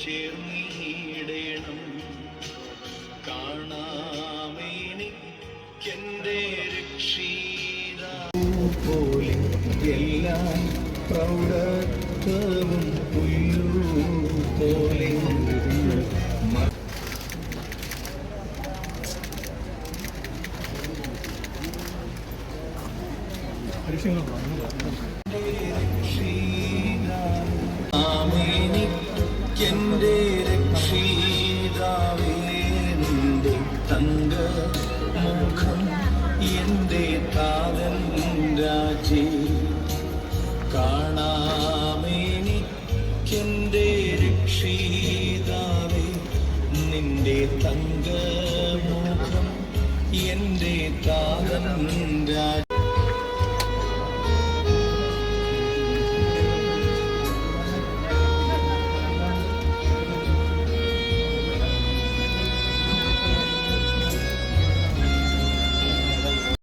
ചേർന്നിടണം കാണാമെനിക്കെന്റെ രക്ഷീതാ. പോലെ എല്ലാം പ്രൗഢത്വവും പുല്ലു പോലെ മ- മുഖം എന്റെ താതൻ രാജി. കാണാമേനിക്കെന്റെ രക്ഷിതാവേ. നിന്റെ തങ്ക മുഖം എന്റെ താതൻ